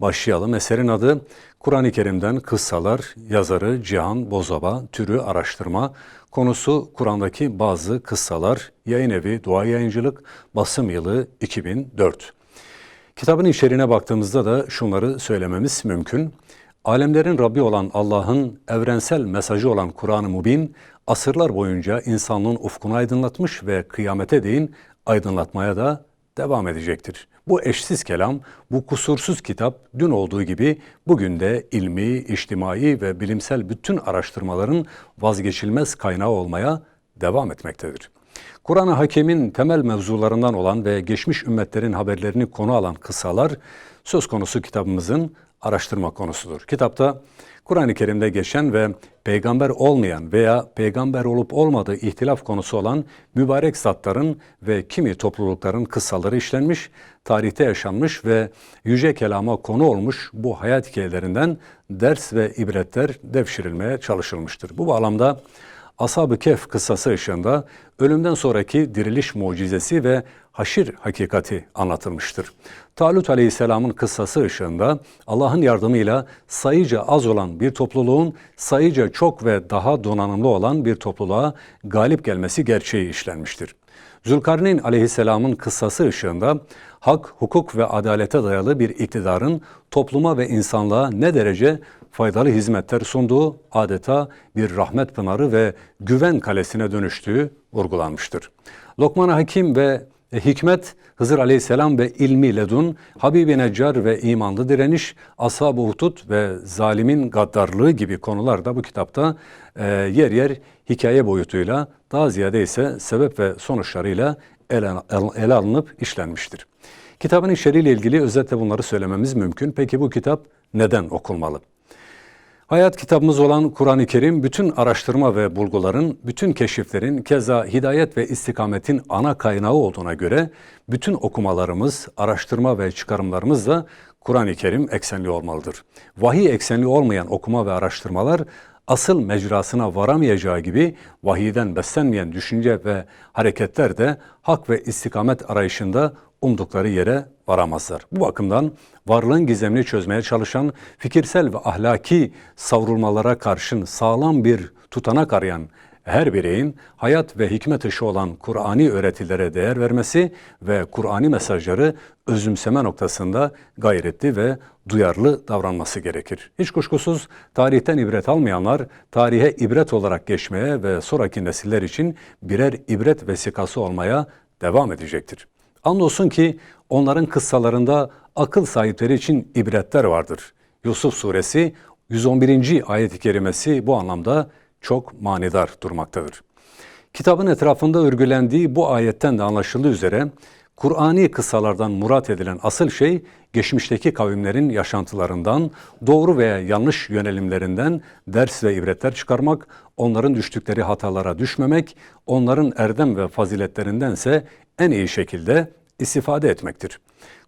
başlayalım. Eserin adı Kur'an-ı Kerim'den Kıssalar, yazarı Cihan Bozaba, türü araştırma, konusu Kur'an'daki bazı kıssalar, yayın evi Dua Yayıncılık, basım yılı 2004. Kitabın içeriğine baktığımızda da şunları söylememiz mümkün. Alemlerin Rabbi olan Allah'ın evrensel mesajı olan Kur'an-ı Mubin, asırlar boyunca insanlığın ufkunu aydınlatmış ve kıyamete değin aydınlatmaya da devam edecektir. Bu eşsiz kelam, bu kusursuz kitap dün olduğu gibi bugün de ilmi, içtimai ve bilimsel bütün araştırmaların vazgeçilmez kaynağı olmaya devam etmektedir. Kur'an-ı Hakim'in temel mevzularından olan ve geçmiş ümmetlerin haberlerini konu alan kıssalar söz konusu kitabımızın araştırma konusudur. Kitapta Kur'an-ı Kerim'de geçen ve peygamber olmayan veya peygamber olup olmadığı ihtilaf konusu olan mübarek zatların ve kimi toplulukların kıssaları işlenmiş, tarihte yaşanmış ve yüce kelama konu olmuş bu hayat hikayelerinden ders ve ibretler devşirilmeye çalışılmıştır. Bu bağlamda Ashab-ı Kehf kıssası ışığında ölümden sonraki diriliş mucizesi ve haşir hakikati anlatılmıştır. Talut Aleyhisselam'ın kıssası ışığında Allah'ın yardımıyla sayıca az olan bir topluluğun sayıca çok ve daha donanımlı olan bir topluluğa galip gelmesi gerçeği işlenmiştir. Zülkarneyn aleyhisselamın kıssası ışığında hak, hukuk ve adalete dayalı bir iktidarın topluma ve insanlığa ne derece faydalı hizmetler sunduğu adeta bir rahmet pınarı ve güven kalesine dönüştüğü vurgulanmıştır. Lokman Hakim ve Hikmet, Hızır Aleyhisselam ve ilmi ledun, Habibi Neccar ve imanlı direniş, Ashab-ı Hutut ve zalimin gaddarlığı gibi konular da bu kitapta e, yer yer hikaye boyutuyla, daha ziyade ise sebep ve sonuçlarıyla ele, ele alınıp işlenmiştir. Kitabın içeriğiyle ilgili özetle bunları söylememiz mümkün. Peki bu kitap neden okunmalı? Hayat kitabımız olan Kur'an-ı Kerim bütün araştırma ve bulguların, bütün keşiflerin, keza hidayet ve istikametin ana kaynağı olduğuna göre bütün okumalarımız, araştırma ve çıkarımlarımız da Kur'an-ı Kerim eksenli olmalıdır. Vahiy eksenli olmayan okuma ve araştırmalar asıl mecrasına varamayacağı gibi vahiyden beslenmeyen düşünce ve hareketler de hak ve istikamet arayışında umdukları yere varamazlar. Bu bakımdan varlığın gizemini çözmeye çalışan fikirsel ve ahlaki savrulmalara karşın sağlam bir tutanak arayan her bireyin hayat ve hikmet ışığı olan Kur'ani öğretilere değer vermesi ve Kur'ani mesajları özümseme noktasında gayretli ve duyarlı davranması gerekir. Hiç kuşkusuz tarihten ibret almayanlar tarihe ibret olarak geçmeye ve sonraki nesiller için birer ibret vesikası olmaya devam edecektir. Andolsun ki onların kıssalarında akıl sahipleri için ibretler vardır. Yusuf suresi 111. ayet-i kerimesi bu anlamda çok manidar durmaktadır. Kitabın etrafında örgülendiği bu ayetten de anlaşıldığı üzere Kur'ani kıssalardan murat edilen asıl şey geçmişteki kavimlerin yaşantılarından, doğru veya yanlış yönelimlerinden ders ve ibretler çıkarmak, onların düştükleri hatalara düşmemek, onların erdem ve faziletlerindense en iyi şekilde istifade etmektir.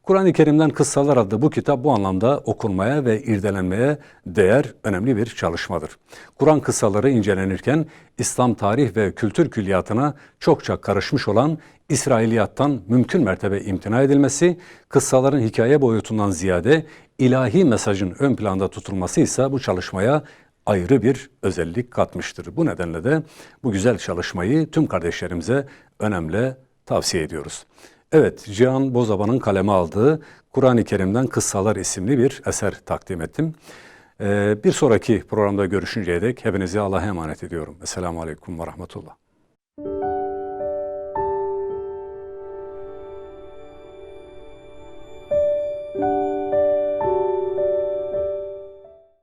Kur'an-ı Kerim'den Kıssalar adlı bu kitap bu anlamda okunmaya ve irdelenmeye değer önemli bir çalışmadır. Kur'an kıssaları incelenirken İslam tarih ve kültür külliyatına çokça karışmış olan İsrailiyattan mümkün mertebe imtina edilmesi, kıssaların hikaye boyutundan ziyade ilahi mesajın ön planda tutulması ise bu çalışmaya ayrı bir özellik katmıştır. Bu nedenle de bu güzel çalışmayı tüm kardeşlerimize önemli tavsiye ediyoruz. Evet, Cihan Bozaba'nın kaleme aldığı Kur'an-ı Kerim'den Kıssalar isimli bir eser takdim ettim. Ee, bir sonraki programda görüşünceye dek hepinizi Allah'a emanet ediyorum. Esselamu Aleyküm ve Rahmetullah.